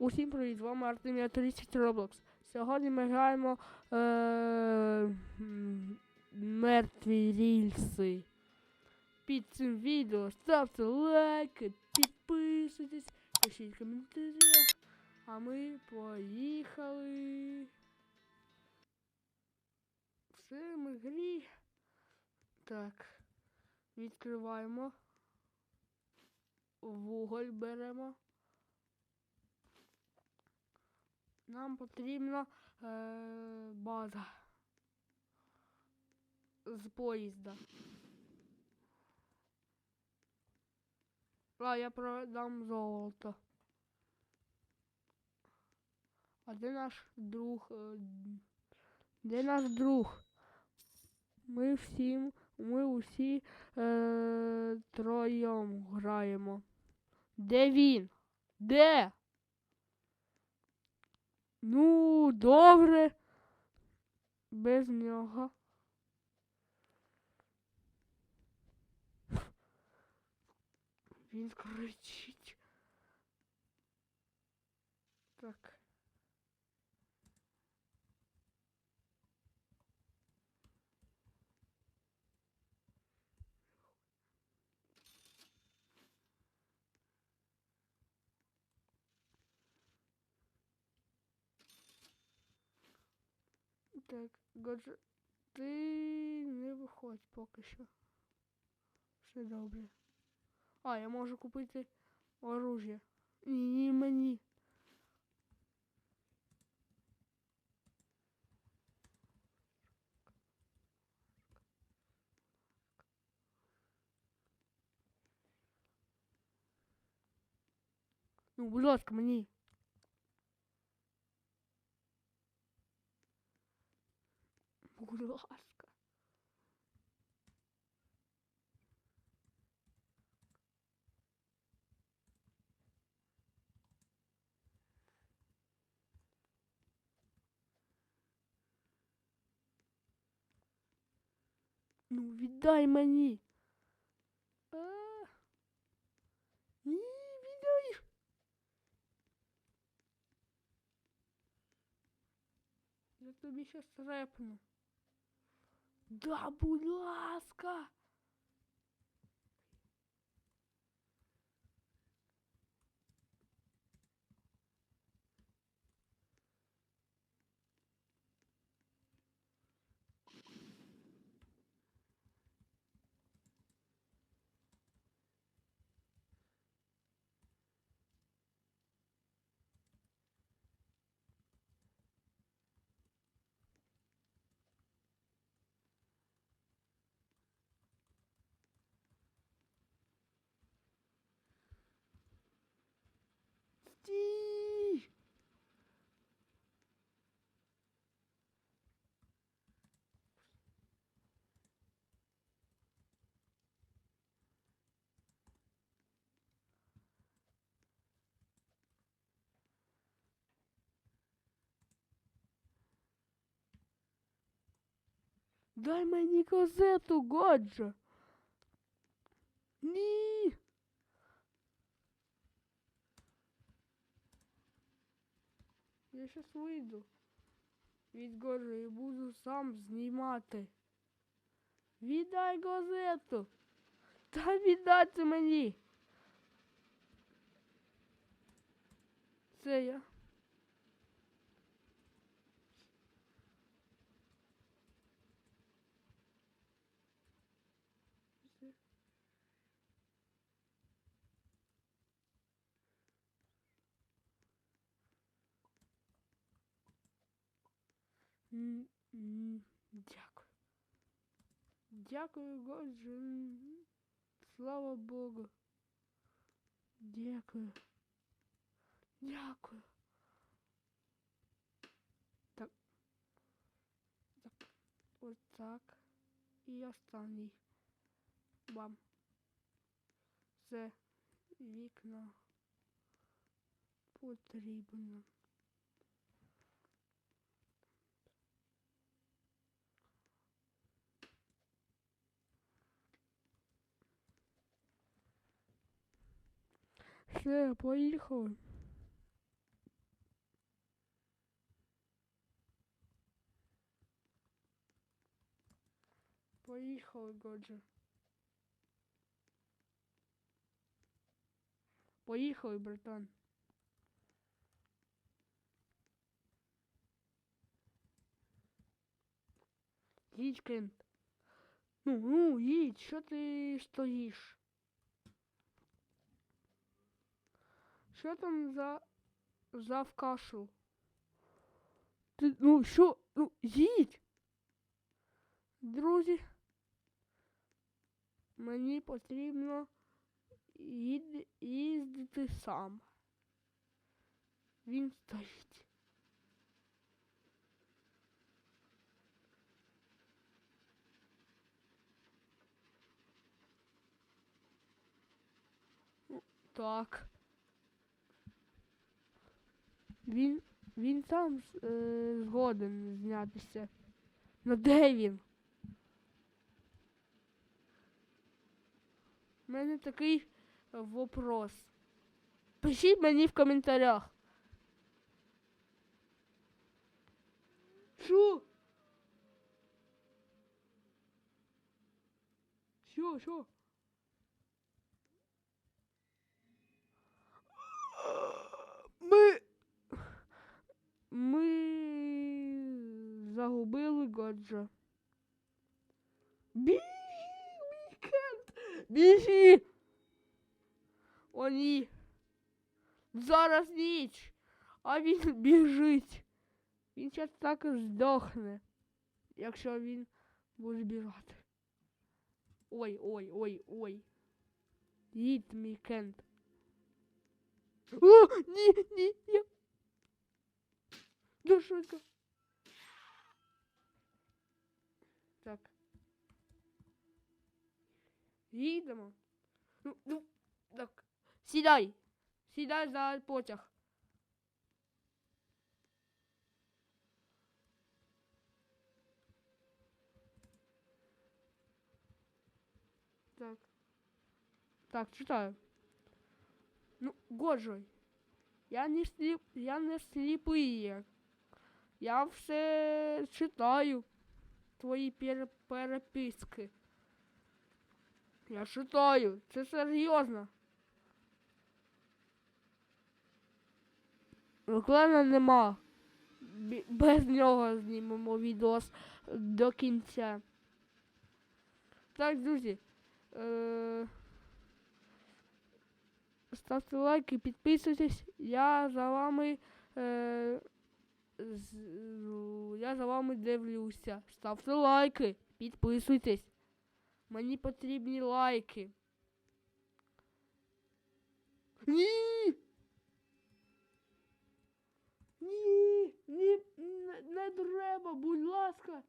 Усім привіт, вами Артемія 30 Roblox. Сьогодні ми граємо е, мертві рільси. Під цим відео ставте лайки, підписуйтесь, пишіть коментарі. А ми поїхали. Все, ми грі. Так. Відкриваємо. Вуголь беремо. Нам потрібна е, база з поїзда. А, я продам золото. А де наш друг? е, Де наш друг? Ми всім, ми усі е, троєм граємо. Де він? Де? Ну, добре. Без нього. Він кричить. Так, Годжо, ти не виходь поки що. Все добре. А, я можу купити оружие. Ні, ні, мені. Ну, будь ласка, мені. Будь ласка. Ну, віддай мені. А. Ні, віддай. Я тобі щас репну. Да, будь ласка. Стій! Дай мені козету, Годжо. Ні. Я щас вийду від гори і буду сам знімати. Віддай газету. Та віддайте мені. Це я. Дякую. Дякую, Годжо. М, Слава Богу. Дякую. Дякую. Так. Так. Ось так. І останній. Бам. Це вікно потрібно. все, поехал поехал, Годжер. Поїхали, братан. Їдь, Кент. Ну, ну, что ты ти стоїш? Що там за за в кашу? Ти, ну, що? Ну, їдь! Друзі, мені потрібно їд, їздити сам. Він стоїть. Так. Він, він сам е, згоден знятися. Ну де він? У мене такий вопрос. Пишіть мені в коментарях. Що? Що, що? Ми. Ми загубили Годжа. Біжи, Вікенд! Біжи! О, ні. Зараз ніч, а він біжить. Він зараз також здохне, якщо він буде біжати. Ой, ой, ой, ой. Їдь, мій Кент. О, ні, ні, я... Дуже швидко. Так. Їдемо. Ну, ну, так. Сідай. Сідай за потяг. Так. Так, читаю. Ну, Годжой. Я не сліп, я не сліпий. Я все читаю. Твої пере- переписки. Я читаю. Це серйозно. Екрана нема. Без нього знімемо відос до кінця. Так, друзі. Е- ставте лайки, підписуйтесь. Я за вами. Е- я за вами дивлюся. Ставте лайки, підписуйтесь. Мені потрібні лайки. Ні! Ні, ні, не, не треба, будь ласка.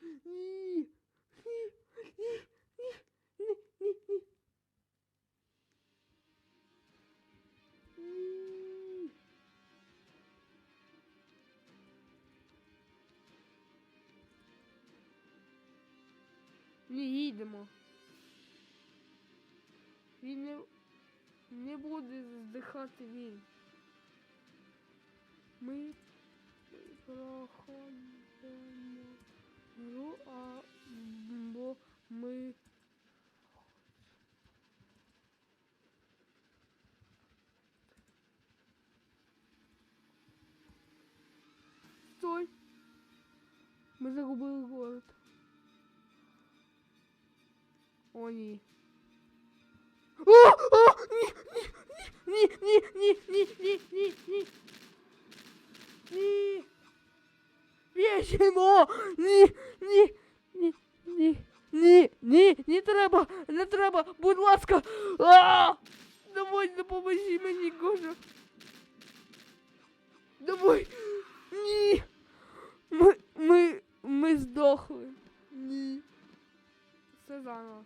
Ні, ні, ні, ні, ні, ні, ні. Їдемо. Він не, не буде здихати він. Ми проходимо гру, а бо ми Стой! Ми загубили город. О, ні. О, о, ні, ні, ні, ні, ні, ні, ні, ні. Ні. Біжимо! Ні, ні, ні, ні, ні, ні, не треба, не треба, будь ласка. А! Давай, допоможи мені, Гоша. Давай. Ні. Ми, ми, ми здохли. Ні. Все заново.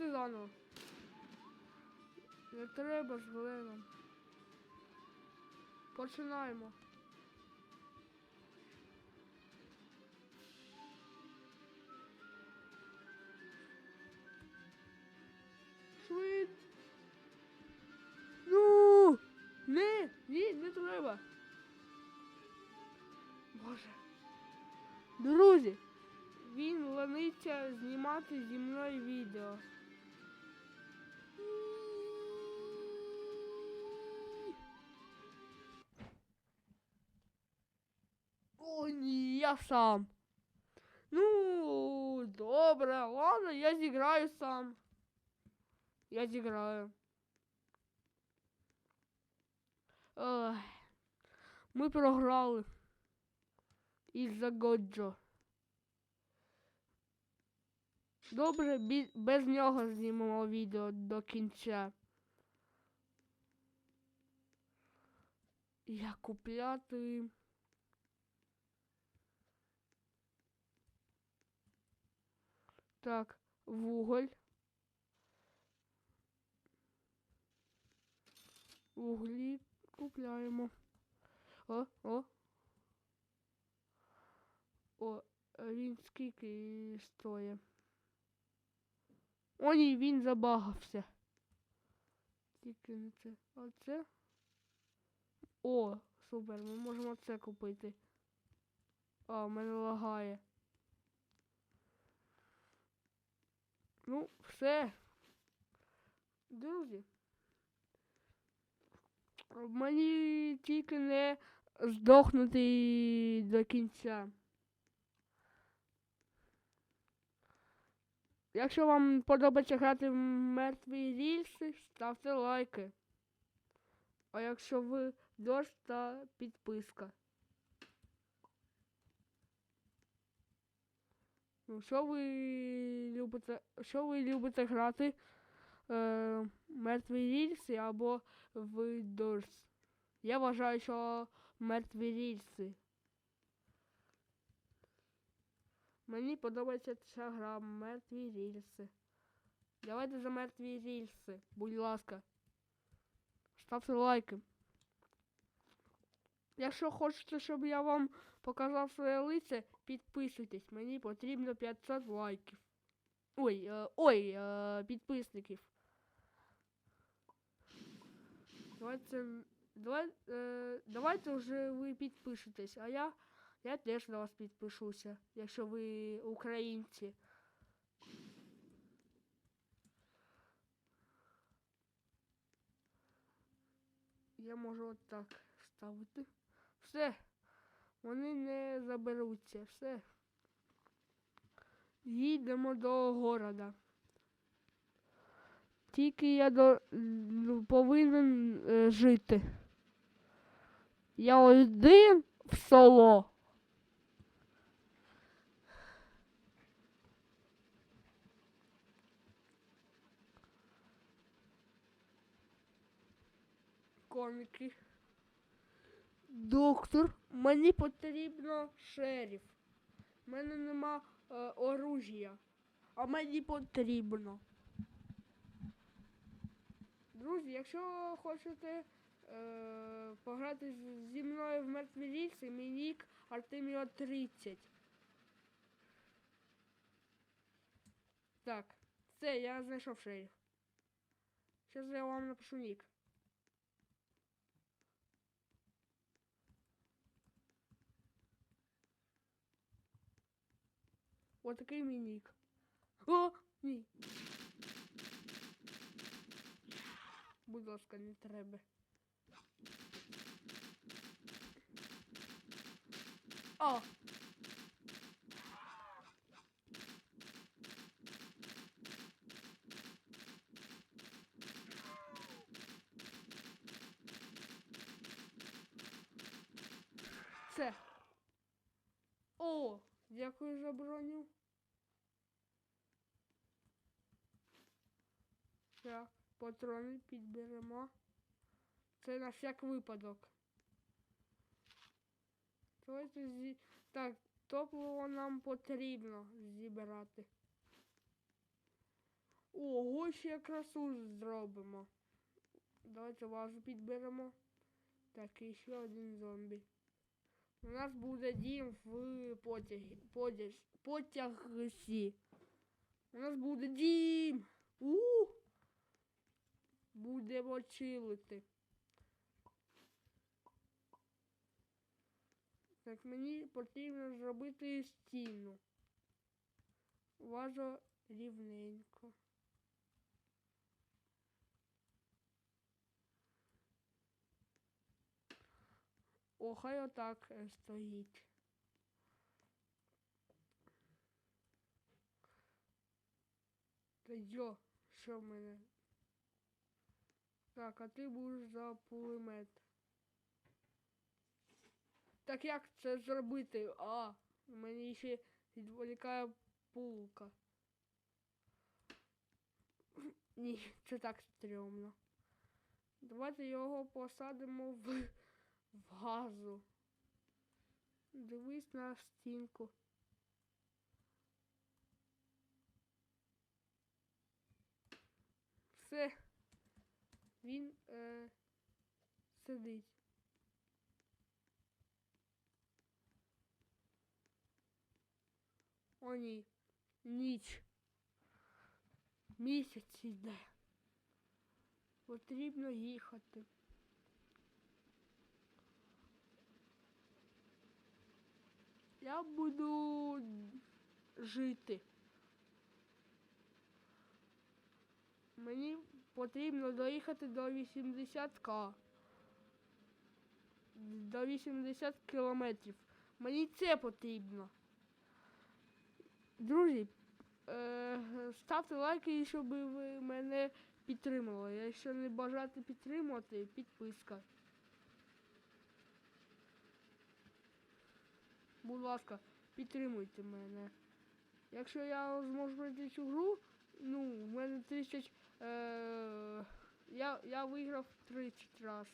Пішли заново. Не треба ж глином. Починаємо. Швид. Ну не, ні, не треба. Боже. Друзі, він ланиться знімати зі мною відео. О, ні, я сам. Ну, добре, ладно, я зіграю сам. Я зіграю. Ой, ми програли. Із-за Годжо. Добре, без нього знімемо відео до кінця. Як купляти. Так, вуголь. Вуглі купляємо. О, о. О, він скільки стоїть? О, ні, він забагався. Тільки не це. А це? О, супер, ми можемо це купити. А, в мене лагає. Ну, все. Друзі. Мені тільки не здохнути до кінця. Якщо вам подобається грати в мертві рільси, ставте лайки. А якщо ви дощ, то підписка. Ну, що ви любите, що ви любите грати? Е, мертві рільси або в Дорс? Я вважаю, що мертві рільси. Мені подобається ця гра мертві рільси. Давайте за мертві рільси, будь ласка. Ставте лайки. Якщо хочете, щоб я вам показав своє лице, підписуйтесь. Мені потрібно 500 лайків. Ой, е, ой, е, підписників. Давайте, давай, е, давайте вже ви підпишетесь, а я, я теж на вас підпишуся, якщо ви українці. Я можу от так ставити. Все. Вони не заберуться. Все. Їдемо до города. Тільки я до, повинен е, жити. Я один в село. Коміки. Доктор, мені потрібно шериф. У мене нема е, оружія. А мені потрібно. Друзі, якщо хочете е, пограти зі мною в мертві ліси, мій нік Артеміо 30. Так, все, я знайшов шериф. Зараз я вам напишу нік. Ось такий мій нік. О, ні. Будь ласка, не треба. О! Все. О, дякую за броню. Так, патрони підберемо. Це на всяк випадок. Так, топливо нам потрібно зібрати. Ого, ще красу зробимо. Давайте вазу підберемо. Так, і ще один зомбі. У нас буде дім в потягі. Потяг, потягсі. У нас буде дім. У! Будемо чилити. Так мені потрібно зробити стіну. Важо рівненько. О, хай отак е, стоїть. Та йо, що в мене? Так, а ти будеш за пулемет. Так як це зробити? А, мені ще відволікає пулка. Ні, це так стрьомно. Давайте його посадимо в, в газу. Дивись на стінку. Все. Він е, сидить. О, ні. Ніч. Місяць йде. Потрібно їхати. Я буду жити. Мені потрібно доїхати до 80к. До 80 кілометрів. Мені це потрібно. Друзі, е, ставте лайки, щоб ви мене підтримували. Якщо не бажаєте підтримувати, підписка. Будь ласка, підтримуйте мене. Якщо я зможу пройти цю гру, ну, в мене тисяч. Е, я, я виграв 30 раз.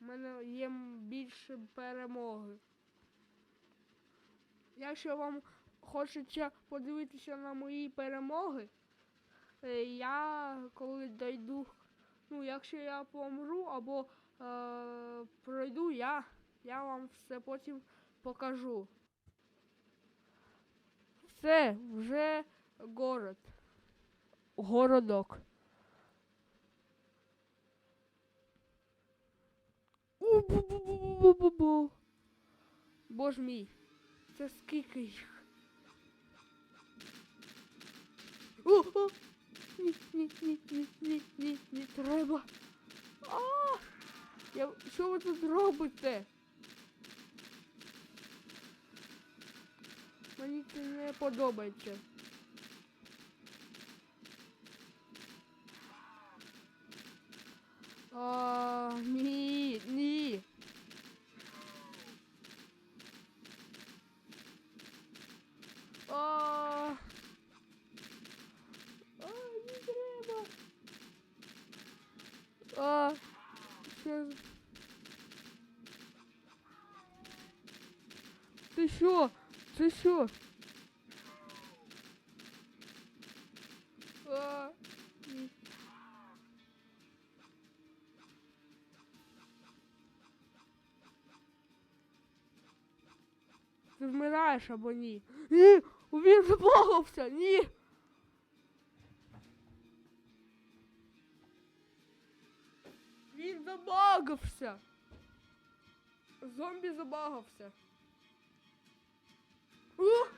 У мене є більше перемоги. Якщо вам хочеться подивитися на мої перемоги, е, я коли дойду, ну, якщо я помру або е, пройду, я, я вам все потім покажу. Все, вже город. Городок. У-бу-бу-бу-бу-бу-бу. Боже мій, це скільки їх? О, о! Ні, ні, ні, ні, ні, ні, не треба. А! Я... Що ви тут робите? Мені це не подобається. А, ні, ні. А, а, не треба. А, ще... Ти що? Ти що? Вмираєш або ні? Ні! Він забагався! Ні! Він забагався! Зомбі забагався. Ух!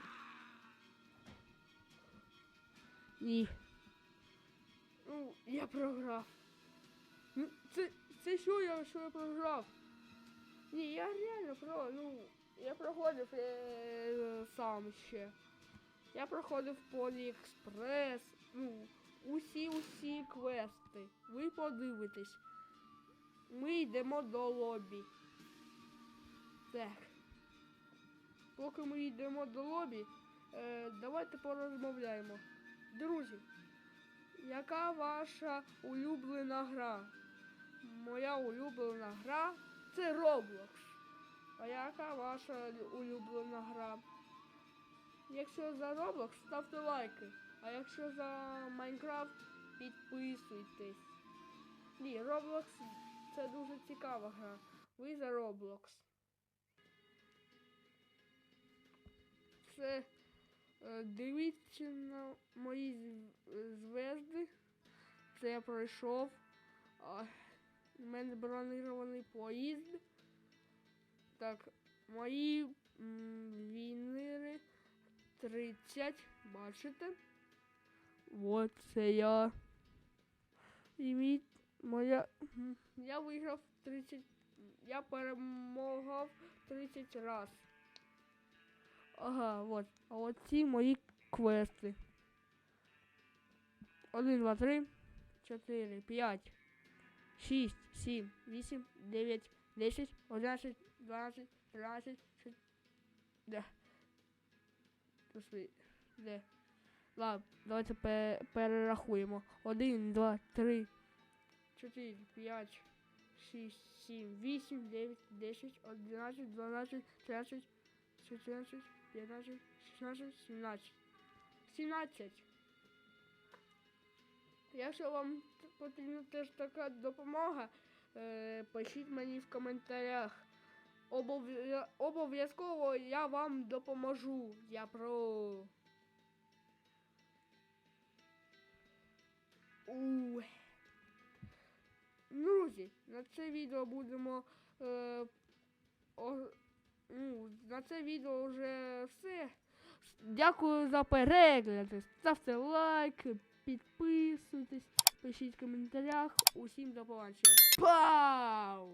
Ні. Ну, я програв. Це, це що я, що я програв? Ні, я реально про, ну, я проходив е, сам ще. Я проходив Поліекспрес, ну, усі-усі квести. Ви подивитесь. Ми йдемо до лобі. Так. Поки ми йдемо до лобі, е, давайте порозмовляємо. Друзі, яка ваша улюблена гра? Моя улюблена гра це Roblox. А яка ваша улюблена гра? Якщо за Roblox, ставте лайки. А якщо за Minecraft, підписуйтесь. Ні, Roblox це дуже цікава гра. Ви за Roblox. Все. Е, Дивіться на мої звезди. Це я пройшов. У мене бронирований поїзд. Так, мої вінери 30, бачите? От це я. І мій, моя. Я виграв 30. Я перемогав 30 раз. Ага, от. А от ці мої квести. 1, 2, 3, 4, 5, 6, 7, 8, 9, 10, 11, 12, 13, 14. Де? Пішли. Де? Ладно, давайте перерахуємо. 1, 2, 3, 4, 5, 6, 7, 8, 9, 10, 11, 12, 13, 14, 15, 16, 17. 17. Якщо вам потрібна теж така допомога, е, пишіть мені в коментарях. Обов'я- Обов'язково я вам допоможу. Я про. Ух. Друзі, на це відео будемо. Е, о, ну, на це відео вже все. Дякую за перегляди. Ставте лайки, підписуйтесь, пишіть в коментарях. Усім до побачення. Пау!